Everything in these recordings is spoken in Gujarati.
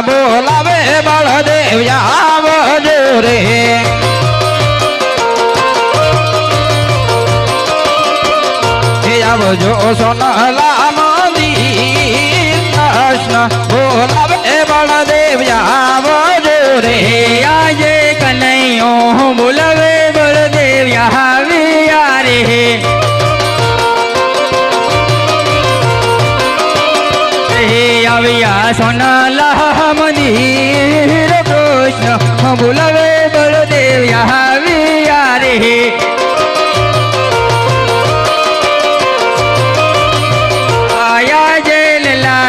બોલાવે બળદેવ આવજો રે આવજો સોનલા મંદિર કૃષ્ણ બોલાવે બળદેવ રે આજે કનૈયો બોલવે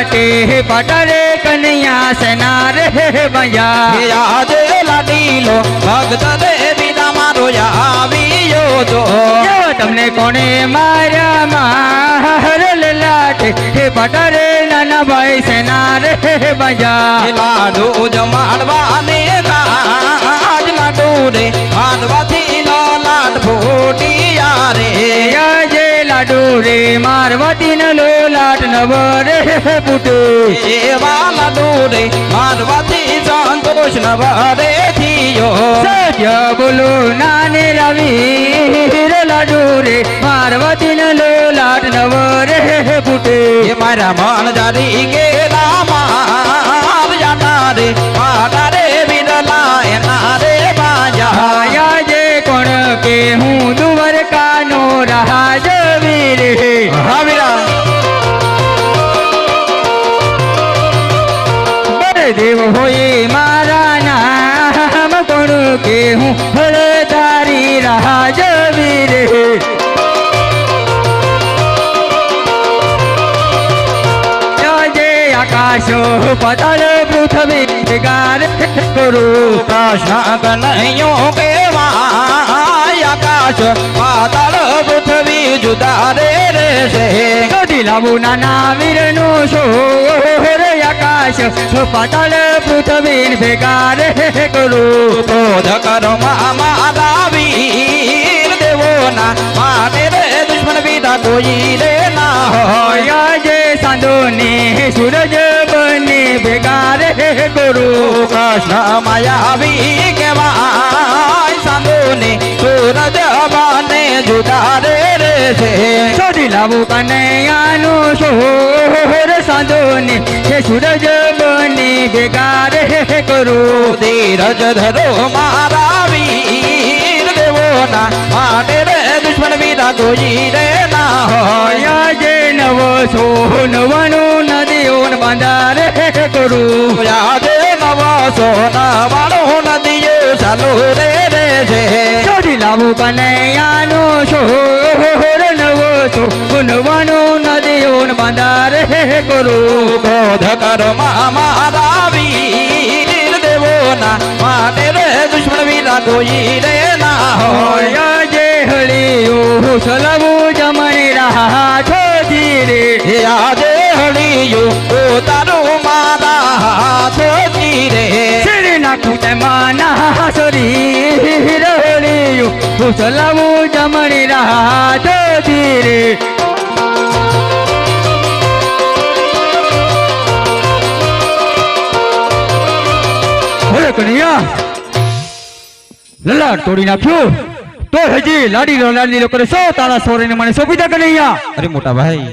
લાટે પટરે કનૈયા સના રે બજા હે આજે લાડીલો ભક્ત દેવી તમારો આવ્યો તો તમને કોણે માર્યા માર લાટે હે પટરે નાના ભાઈ સેના રે બજા લાડુ જમાડવાને કાજ લાડુ રે મારવાથી નો લાડ લાટ નવ રે પુટે એવા લાડુ રે મારવાથી સંતોષ ન ભરે થયો. સત્ય બોલો નાને રવિ રે લાડુ રે મારવતી ન લો લાટ નવ રે પુટે મારા મન જારી ગેલા માર જાતા રે માતા આકાશો પતળ પૃથ્વી ગાર ગુરુ કૃષ્ણ કનૈયો કેવા આકાશ પાતાળ પૃથ્વી જુદા રે રે છે કદી લાવું નાના શોર આકાશ પાતાળ પૃથ્વી ભેગા રે કરું. ક્રોધ કરો મારા વીર દેવોના માટે રે દુશ્મન વિદા કોઈ રે ના હોય. આજે સાંધો ને સૂરજ બને ભેગા રે કરું કૃષ્ણ માયાવી કેવાય સાંધો ને સૂરજ બાને જુદા રે રે છે છોડી લાવું કનૈયાનો શોર સાંધો ને હે સૂરજ બને ભેગા રે કરું ધીરજ ધરો મારા વીર દેવોના માટે રે દુશ્મન સોન નવો સો નવાનું નદીઓ બાંધા રે કરું. આજે નવા સોના વાળો નદીએ ચાલો રે રે છે. છોડી લાવું કનૈયાનો શોર નવો સોન નવાનું નદીઓ બાંધા રે કરું. ક્રોધ કરો મારા વીર દેવોના માટે રે દુશ્મન વીરા કોઈ રે ના હોય. આજે હળિયું સલવું જમણી રાહ છોજી રે. હે આજે હળિયું તારું મારા હાથોથી રે. શિર નાખું તેમાં ના શરીર હળિયું સલવું જમણી રાહ રે. લલાટ તોડી નાખ્યું. તો હજી લાડી લાડી લોકો સો તારા સોરીને મને સોંપી દે કનૈયા. અરે મોટા ભાઈ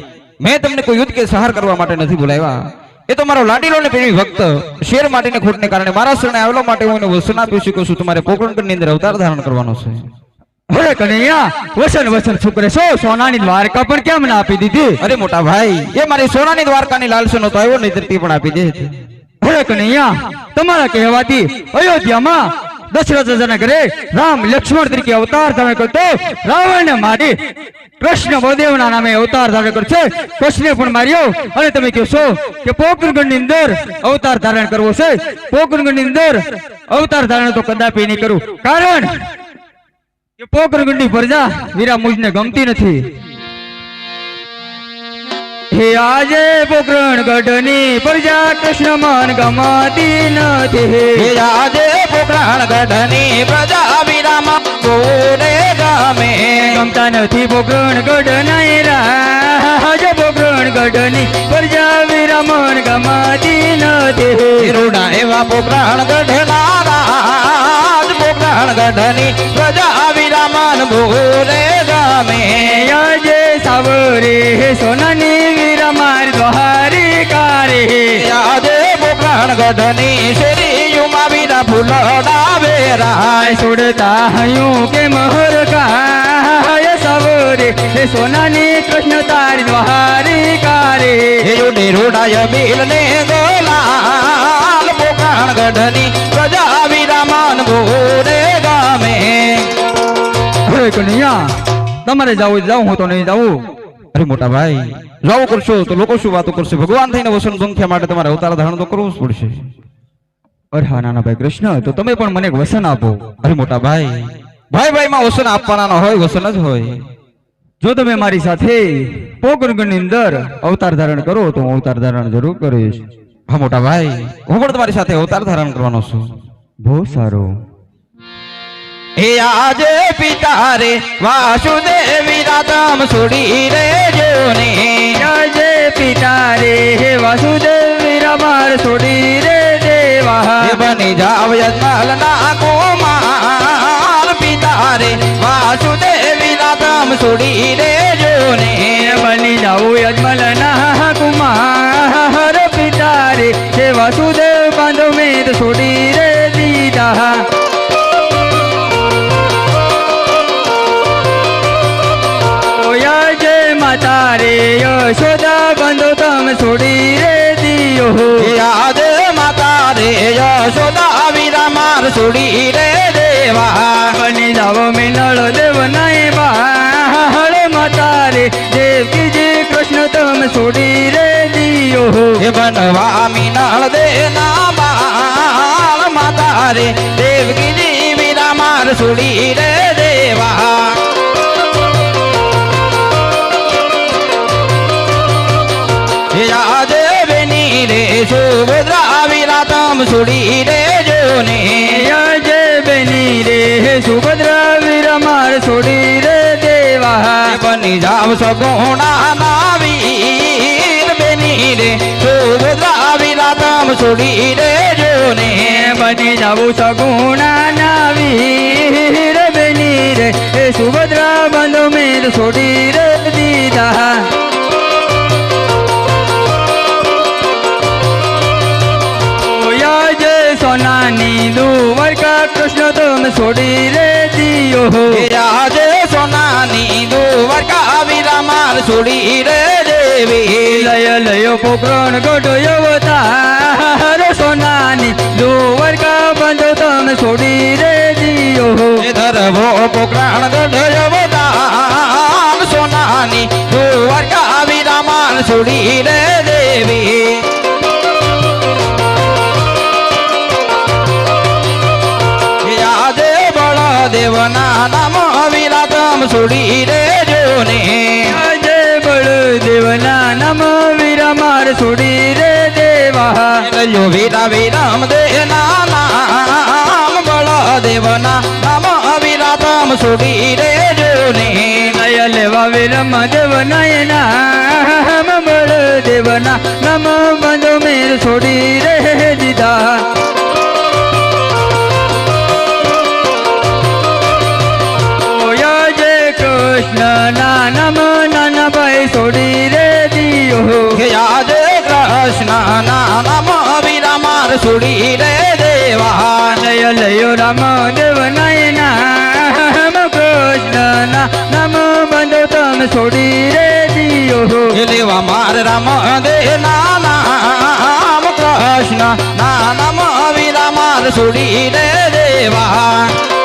મેં તમને કોઈ યુદ્ધ કે સહાર કરવા માટે નથી બોલાવ્યા. એ તો મારો લાડીલો ને પ્રેમી ભક્ત. શેર માટીને ખોટને કારણે મારા શરણે આવેલો માટે હું એને વસન આપી શકું છું. તમારે પોકરણગઢની અંદર અવતાર ધારણ કરવાનો છે. હવે કનૈયા વસન વસન છોકરે સો સોનાની દ્વારકા પણ કેમ ના આપી દીધી? અરે મોટા ભાઈ એ મારી સોનાની દ્વારકાની લાલસો નતો આવ્યો નહીં તે પણ આપી દે હવે કનૈયા તમારા કહેવાથી અયોધ્યામાં દશરથ રાજાના ઘરે રામ લક્ષ્મણ તરીકે અવતાર ધારણ કરતો રાવણને મારી કૃષ્ણ બળદેવના નામે અવતાર ધારણ કરશે. કૃષ્ણને પણ માર્યો અને તમે કહેશો કે પોકરગઢની અંદર અવતાર ધારણ કરવો છે. પોકરગઢની અંદર અવતાર ધારણ તો કદાપી નહીં કરું. કારણ કે પોકરગઢની પ્રજા વીરા મુજને ગમતી નથી. હે આજે પોકરણ ગઢની પ્રજા કૃષ્ણ મન ગમાતી નથી. હે આજે પોકરણ ગઢની પ્રજા વિરામાં ગોરે ગામે. ગમતા નથી પોકરણ ગઢ નહીં રાજ પોકરણ ગઢની પ્રજા વીરા ગમાતી નથી. રૂડા એવા ગઢ ગઢનારા પોકરણ ગઢની પ્રજા વિરામન ભૂરે ગામે. આજે સાવરે સોનાની વીર માર દ્વારી કારે. આજે ગધની ગઢની શેરીયુમાં વિના ફૂલ ડાવે રાય છોડતા હયું કે મહર કાય સાવરે. સોનાની કૃષ્ણ તારી દ્વારી કારે. યુડે રૂડાય બિલ ને ગોલાલ ગઢની પ્રજા વિરામાન ભોરે ગામે. હે કનૈયા તમારે જાવું જાવ હું તો નહીં જાવું અરે મોટા ભાઈ જો કરશો તો લોકો શું વાતો કરશે? ભગવાન થઈને વસન સંખ્યા માટે તમારે અવતાર ધારણ તો કરવું જ પડશે. અરે હા, નાના ભાઈ કૃષ્ણ, તો તમે પણ મને વસન આપો. અરે મોટા ભાઈ ભાઈ ભાઈ માં વસન આપવાના હોય, વસન જ હોય. જો તમે મારી સાથે પોકરણગઢની અંદર અવતાર ધારણ કરો, તો હું અવતાર ધારણ જરૂર કરીશ. હા, મોટા ભાઈ, હું પણ તમારી સાથે અવતાર ધારણ કરવાનો છું. બહુ સારું. હે આજે પિતા રે વાસુદેવી રાતમ છોડી રે જોને આજે પિતા રે હે વાસુદેવ રમાર છોડી રે દેવા હે બની જાવ યજમાલ ના કુમાર પિતા રે વાસુદેવી રાતમ છોડી રે જોને બની જાઉં યજમલ છોડી રે દિયો યાદ માતા રે યશોદા વીરા માર છોડી રે દેવા. બની જાવો મિનળ દેવ નાય બાળ માતા રે દેવકી જે કૃષ્ણ તમે છોડી રે દિયો હે બનવા મિનળ દે બાળ માતા રે દેવકીજી વીરા માર છોડી રે દેવા. છોડી રે જોને યા બની રે. સુભદ્રા વીર માર છોડી રે દેવા. બની જાવ સગુણા બની બેની રે. સુભદ્રા વીરા તામ છોડી રે જોને બની જાવ સગુણા નાવીર બની રે. સુભદ્રા બંધ મેર છોડી રે દીધા. છોડી રે દિયો હે આજે સોનાની દુવરકા વીરા માર છોડી રે દેવી લય લયો પોકરણ ગોટો અવતાર. સોનાની દુવરકા બંધો તમે છોડી રે દિયો હે ધરવો પોકરાણ ગઢયવદાન સોનાની દુવરકા વીરા માર છોડી રે છોડી રે જોને. જય બળદેવના નમ વીર માર છોડી રે દેવા. લ્યો વીરા વિરામ દેના નામ બળદેવના નામ વીરા તમ છોડી રે જોને લેવા વિરમ દેવ નયના બળદેવના નમ બંધો મેર છોડી રે દીધા. નમ નાના ભાઈ છોડી રે દિયો યાદ કૃષ્ણ ના નામ વીરા માર છોડી રે દેવા નય લયો રામ દેવ નયના કૃષ્ણ ના નમ બંધો તમે છોડી રે દિયો દેવા માર રામ દે નામ કૃષ્ણ ના નામ વીરા માર છોડી રે દેવા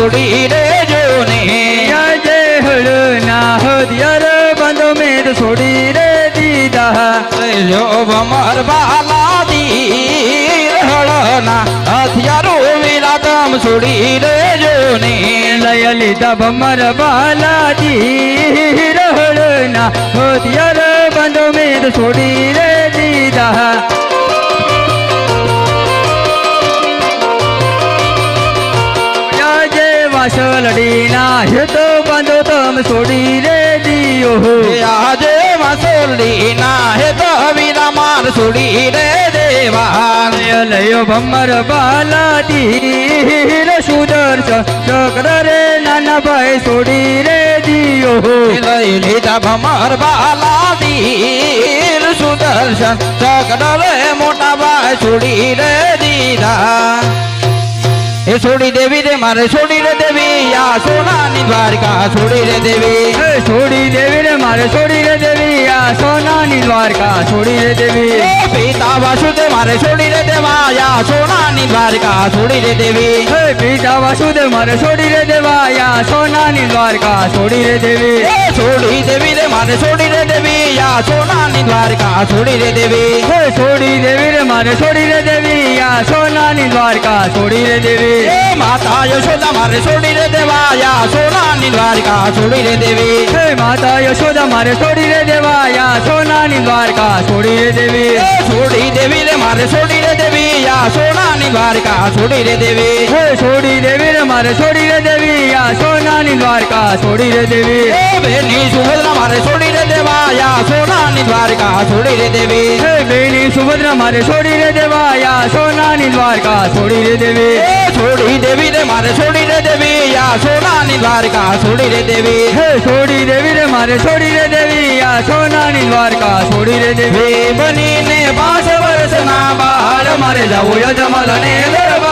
છોડી રે જોને જય હળના હરિયર બંધો મેર છોડી રે દીદા લ્યો ભમર બાલા દીર હળના હથિયારો વીરા તમ છોડી દેજો જોને. લય લીધા ભમર બાલાજી હળના હથિયાર બંધો મેર છોડી રે દીધા. જય માસલડીના હેતો બાંધો તમ છોડી રે દિયો હો. આજે મસોરડી હિત વિના માર છોડી રે દેવા. લયો ભમર બાલા ધીર સુદર્શન ચક્ર રે નાના ભાઈ છોડી રે દિયો હો. લઈ લીધા ભમર બાલા વીર સુદર્શન ચક્ર રે મોટા ભાઈ છોડી રે દીધા. એ છોડી દેવી રે મારે છોડી રે દેવી આ સોનાની દ્વારકા છોડી રે દેવી હે છોડી દેવી રે મારે છોડી રે દેવી આ સોનાની દ્વારકા છોડી રે દેવી એ પિતા વાસુદેવ મારે છોડી રે દેવા આ સોનાની દ્વારકા છોડી રે દેવી હે પિતા વાસુદેવ મારે છોડી રે દેવા આ સોનાની દ્વારકા છોડી રે દેવી એ છોડી દેવી રે મારે છોડી રે દેવી આ સોનાની દ્વારકા છોડી રે દેવી. હે છોડી દેવી રે મારે છોડી રે દેવી. યા સોનાની દ્વારકા છોડી રે દેવી. હે માતા યશોદા મારે છોડી રે દેવા સોનાની દ્વારકા છોડી રે દેવી. હે માતા યશોદા મારે છોડી રે દેવા યા સોનાની દ્વારકા છોડી રે દેવી. છોડી દેવી રે મારે છોડી રે દેવી. આ સોનાની દ્વારકા છોડી રે દેવી હે છોડી દેવી રે મારે છોડી રે દેવી આ સોનાની દ્વારકા છોડી રે દેવી હે બેની સુભદ્રા મારે છોડી રે દેવા આ સોનાની દ્વારકા છોડી રે દેવી હે બેની સુભદ્રા મારે છોડી રે દેવા આ સોનાની દ્વારકા છોડી રે દેવી હે છોડી દેવી રે મારે છોડી રે દેવી આ સોનાની દ્વારકા છોડી રે દેવી હે છોડી દેવી રે મારે છોડી રે દેવી આ સોનાની દ્વારકા છોડી રે દેવી બનીને પાંચ વર્ષના બહાર મારે જવું યજમલ ને દરબાર